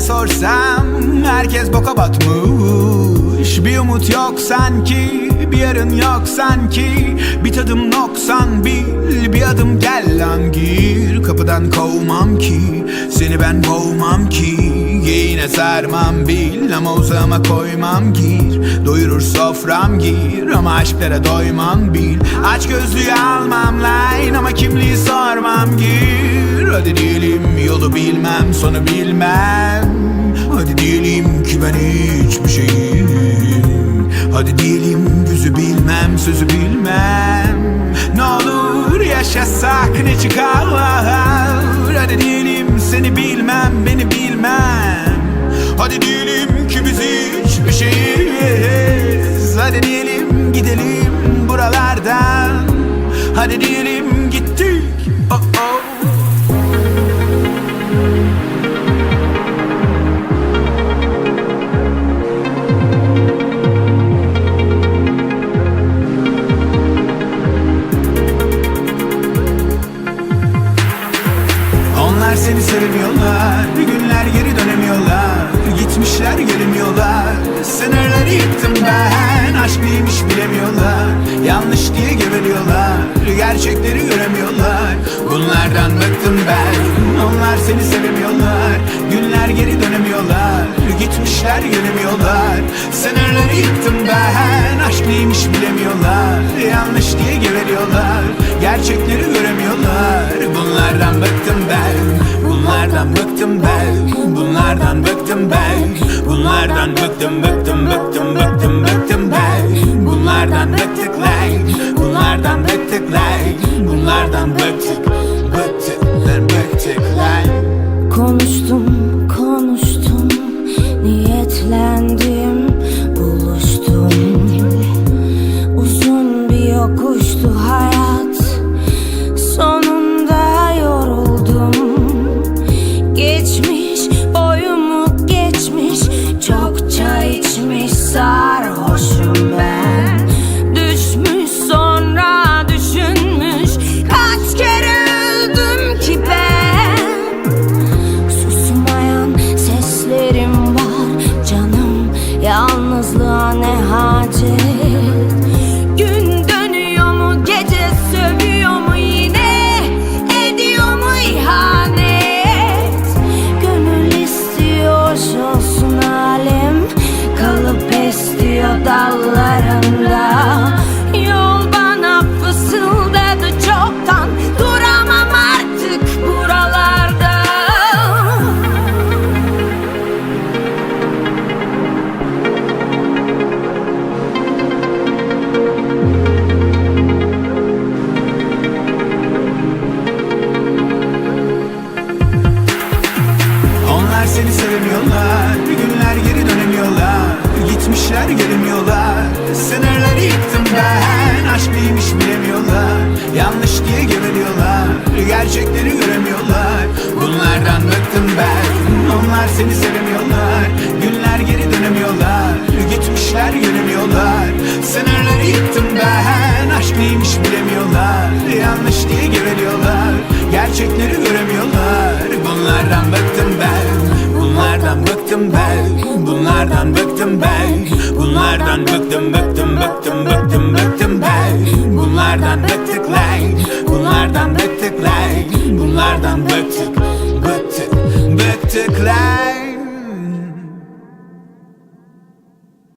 Sorsam herkes boka batmış. Bir umut yok sanki bir yarın yok sanki. Bir tadım noksan bil bir adım gel lan gir. Kapıdan kovmam ki seni ben boğmam ki. Giyine sarmam bil ama uzağıma koymam gir. Doyurur sofram gir ama aşklara doymam bil. Aç gözlüğü almam line ama kimliği sormam gir. Hadi diyelim yolu bilmem sonu bilmem Hadi diyelim ki ben hiçbir şeyim. Hadi diyelim yüzü bilmem sözü bilmem. Ne olur yaşasak ne çıkar Hadi diyelim seni bilmem beni bilmem. Hadi diyelim ki biz hiçbir şeyiz. Hadi diyelim gidelim seni sevmiyorlar. Bir günler geri dönemiyorlar. Gitmişler gelemiyorlar. Sınırları yıktım ben. Aşk neymiş bilemiyorlar. Yanlış diye geveliyorlar. Gerçekleri göremiyorlar. Bunlardan bıktım ben Neymiş bilemiyorlar Yanlış diye geveliyorlar. Gerçekleri göremiyorlar. Bunlardan bıktım ben Bunlardan bıktım ben Bunlardan bıktım ben. Bunlardan bıktım bıktım bıktım bıktım bıktım ben. Bunlardan bıktık lan Bunlardan bıktık lan. Bunlardan bıktık bıktık lan bıktık lan. Konuştum, konuştum, niyetlendim, seni sevemiyorlar Bir günler geri dönemiyorlar. Gitmişler gelemiyorlar. Sınırları yıktım ben. Aşk neymiş bilemiyorlar. Yanlış diye geveliyorlar Gerçekleri göremiyorlar. Bunlardan bıktım ben. Onlar seni sevemiyorlar Bunlardan bıktım ben. Bunlardan bıktım bıktım bıktım bıktım bıktım ben. Bunlardan bıktık lan Bunlardan bıktık lan Bunlardan bıktık bıktık bıktık lan